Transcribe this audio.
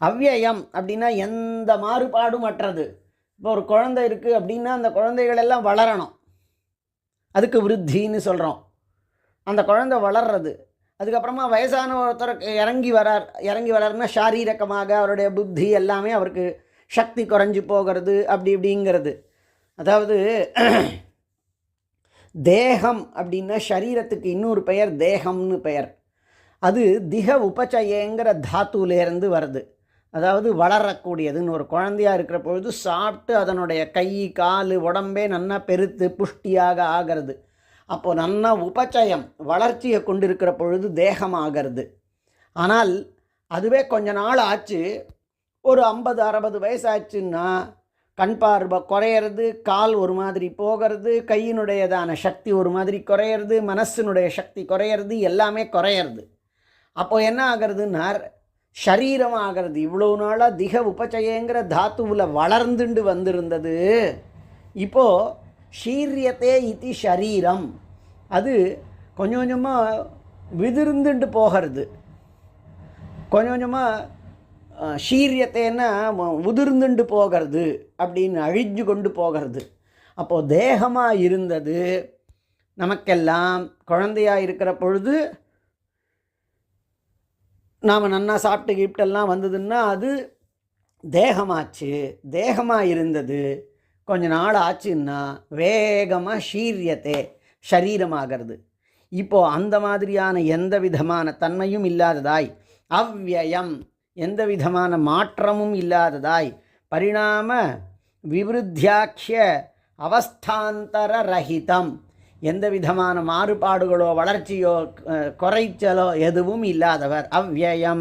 அவ்யயம் அப்படின்னா எந்த மாறுபாடும் அற்றது. இப்போ ஒரு குழந்தை இருக்குது அப்படின்னா அந்த குழந்தைகள் எல்லாம் வளரணும். அதுக்கு விருத்தின்னு சொல்கிறோம் அந்த குழந்தை வளர்றது. அதுக்கப்புறமா வயசான ஒருத்தர் இறங்கி வரார். இறங்கி வராருன்னா சாரீரகமாக அவருடைய புத்தி எல்லாமே அவருக்கு சக்தி குறைஞ்சி போகிறது அப்படி இப்படிங்கிறது. அதாவது தேகம் அப்படின்னா சரீரத்துக்கு இன்னொரு பெயர் தேகம்னு பெயர். அது திக உபச்சயங்கிற தாத்துலேருந்து வருது. அதாவது வளரக்கூடியதுன்னு ஒரு குழந்தையா இருக்கிற பொழுது சாப்பிட்டு அதனுடைய கை கால் உடம்பே நன்னா பெருத்து புஷ்டியாக ஆகிறது. அப்போது நன்னா உபச்சயம் வளர்ச்சியை கொண்டிருக்கிற பொழுது தேகமாகிறது. ஆனால் அதுவே கொஞ்ச நாள் ஆச்சு. ஒரு ஐம்பது அறுபது வயசாச்சுன்னா கண் பார்வை குறையிறது கால் ஒரு மாதிரி போகிறது கையினுடையதான சக்தி ஒரு மாதிரி குறையிறது மனசினுடைய சக்தி குறையிறது எல்லாமே குறையிறது. அப்போது என்ன ஆகிறதுன்னா சரீரம் ஆகிறது இவ்வளோ நாளாக திக உபச்சயங்கிற தாத்துவில் வளர்ந்துண்டு வந்திருந்தது. இப்போது ஷீரியத்தே இத்தி ஷரீரம். அது கொஞ்சம் கொஞ்சமாக விதிர்ந்துண்டு போகிறது. கொஞ்சம் கொஞ்சமாக ஷீரியத்தேன்னா உதிர்ந்துண்டு போகிறது அப்படின்னு அழிஞ்சு கொண்டு போகிறது. அப்போது தேகமாக இருந்தது. நமக்கெல்லாம் குழந்தையாக இருக்கிற பொழுது நாம் நன்னா சாப்பிட்டு கிப்டெல்லாம் வந்ததுன்னா அது தேகமாச்சு தேகமாக இருந்தது. கொஞ்ச நாள் ஆச்சுன்னா வேகமாக ஷீரியத்தே சரீரமாகிறது இப்போது அந்த மாதிரியான எந்த விதமான தன்மையும் இல்லாததாய் அவ்வயம் எந்த விதமான மாற்றமும் இல்லாததாய் பரிணாம விவருத்தியாக்கிய அவஸ்தாந்தர ரஹிதம் எந்த விதமான மாறுபாடுகளோ வளர்ச்சியோ குறைச்சலோ எதுவும் இல்லாதவர். அவ்வியம்.